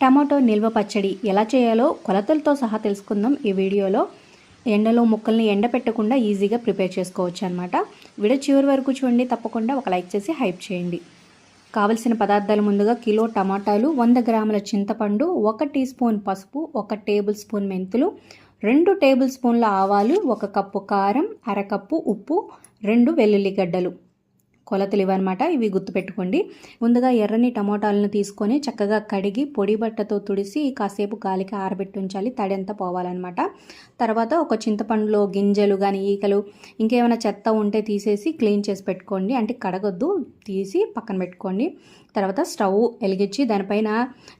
Tomato నిల్వ పచ్చడి ఎలా చేయాలో కొలతలతో సహా తెలుసుకుందాం ఈ వీడియోలో. ఎండలో ముక్కల్ని ఎండపెట్టకుండా ఈజీగా ప్రిపేర్ చేసుకోవచ్చు అనమాట వీడియో చివరి వరకు చూడండి తప్పకుండా ఒక లైక్ చేసి హైప్ చేయండి. కావలసిన పదార్థాలు ముందుగా కిలో టమాటాలు వంద గ్రాముల చింతపండు ఒక టీ స్పూన్ పసుపు ఒక టేబుల్ స్పూన్ మెంతులు రెండు టేబుల్ స్పూన్ల ఆవాలు ఒక కప్పు కారం అరకప్పు ఉప్పు రెండు వెల్లుల్లిగడ్డలు. కొలతలు ఇవన్నమాట ఇవి గుర్తుపెట్టుకోండి. ముందుగా ఎర్రని టమోటాలను తీసుకొని చక్కగా కడిగి పొడి బట్టతో తుడిసి కాసేపు గాలికి ఆరబెట్టి ఉంచాలి. తడంతా పోవాలన్నమాట. తర్వాత ఒక చింతపండులో గింజలు కానీ ఈకలు ఇంకేమైనా చెత్త ఉంటే తీసేసి క్లీన్ చేసి పెట్టుకోండి. అంటే కడగొద్దు. తీసి పక్కన పెట్టుకోండి. తర్వాత స్టవ్ వెలిగించి దానిపైన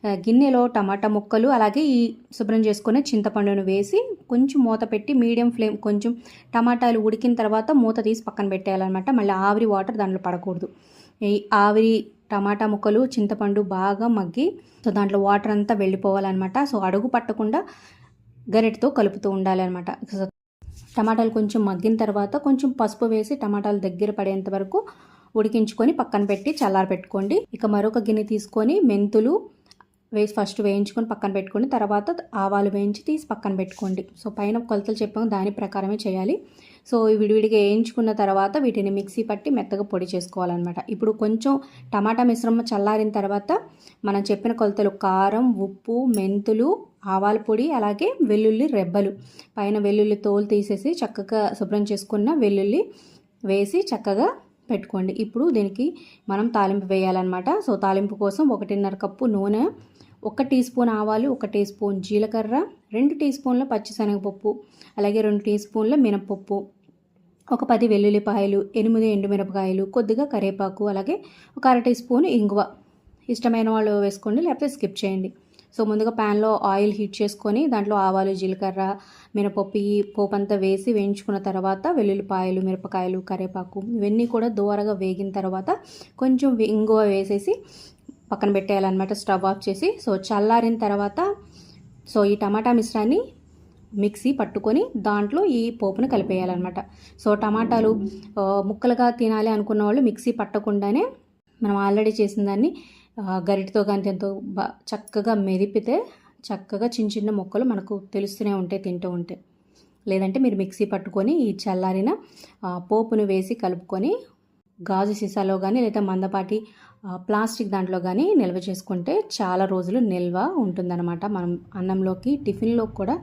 గిన్నెలో టమాటా ముక్కలు అలాగే ఈ శుభ్రం చేసుకునే చింతపండును వేసి కొంచెం మూత పెట్టి మీడియం ఫ్లేమ్ కొంచెం టమాటాలు ఉడికిన తర్వాత మూత తీసి పక్కన పెట్టేయాలన్నమాట. మళ్ళీ ఆవిరి వాటర్ దాంట్లో పడకూడదు. ఈ ఆవిరి టమాటా ముక్కలు చింతపండు బాగా మగ్గి సో దాంట్లో వాటర్ అంతా వెళ్ళిపోవాలన్నమాట. సో అడుగు పట్టకుండా గరిటతో కలుపుతూ ఉండాలన్నమాట. టమాటాలు కొంచెం మగ్గిన తర్వాత కొంచెం పసుపు వేసి టమాటాలు దగ్గర పడేంత వరకు ఉడికించుకొని పక్కన పెట్టి చల్లారపెట్టుకోండి. ఇక మరొక గిన్నె తీసుకొని మెంతులు వేసి ఫస్ట్ వేయించుకొని పక్కన పెట్టుకోండి. తర్వాత ఆవాలు వేయించి తీసి పక్కన పెట్టుకోండి. సో పైన కొలతలు చెప్పాము దాని ప్రకారమే చేయాలి. సో విడివిడిగా వేయించుకున్న తర్వాత వీటిని మిక్సీ పట్టి మెత్తగా పొడి చేసుకోవాలన్నమాట. ఇప్పుడు కొంచెం టమాటా మిశ్రమం చల్లారిన తర్వాత మనం చెప్పిన కొలతలు కారం ఉప్పు మెంతులు ఆవాల పొడి అలాగే వెల్లుల్లి రెబ్బలు. పైన వెల్లుల్లి తోలు తీసేసి చక్కగా శుభ్రం చేసుకున్న వెల్లుల్లి వేసి చక్కగా పెట్టుకోండి. ఇప్పుడు దీనికి మనం తాలింపు వేయాలన్నమాట. సో తాలింపు కోసం ఒకటిన్నర కప్పు నూనె ఒక టీ స్పూన్ ఆవాలు ఒక టీ స్పూన్ జీలకర్ర రెండు టీ స్పూన్ల పచ్చిశనగపప్పు అలాగే రెండు టీ స్పూన్ల మినపప్పు ఒక పది వెల్లుల్లిపాయలు ఎనిమిది ఎండుమిరపకాయలు కొద్దిగా కరివేపాకు అలాగే ఒక అర టీ స్పూన్ ఇంగువ. ఇష్టమైన వాళ్ళు వేసుకోండి లేకపోతే స్కిప్ చేయండి. సో ముందుగా ప్యాన్లో ఆయిల్ హీట్ చేసుకొని దాంట్లో ఆవాలు జీలకర్ర మినపప్పు ఈ పోపు అంతా వేసి వేయించుకున్న తర్వాత వెల్లుల్లిపాయలు మిరపకాయలు కరివేపాకు ఇవన్నీ కూడా దోరగా వేగిన తర్వాత కొంచెం ఇంగువ వేసేసి పక్కన పెట్టేయాలన్నమాట స్టవ్ ఆఫ్ చేసి. సో చల్లారిన తర్వాత సో ఈ టమాటా మిశ్రాన్ని మిక్సీ పట్టుకొని దాంట్లో ఈ పోపును కలిపేయాలన్నమాట. సో టమాటాలు ముక్కలుగా తినాలి అనుకున్న వాళ్ళు మిక్సీ పట్టకుండానే మనం ఆల్రెడీ చేసిన దాన్ని గరిటతో కానీ ఎంతో చక్కగా మెదిపితే చక్కగా చిన్న చిన్న ముక్కలు మనకు తెలుస్తూనే ఉంటాయి తింటూ ఉంటే. లేదంటే మీరు మిక్సీ పట్టుకొని ఈ చల్లారిన పోపును వేసి కలుపుకొని గాజు సీసాలో కానీ లేదా మందపాటి ప్లాస్టిక్ దాంట్లో కానీ నిల్వ చేసుకుంటే చాలా రోజులు నిల్వ ఉంటుందన్నమాట. మనం అన్నంలోకి టిఫిన్లో కూడా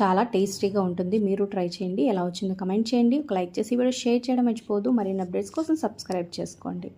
చాలా టేస్టీగా ఉంటుంది. మీరు ట్రై చేయండి. ఎలా వచ్చిందో కమెంట్ చేయండి. ఒక లైక్ చేసి వీడియో షేర్ చేయడం మర్చిపోదు మరిన్ని అప్డేట్స్ కోసం సబ్స్క్రైబ్ చేసుకోండి.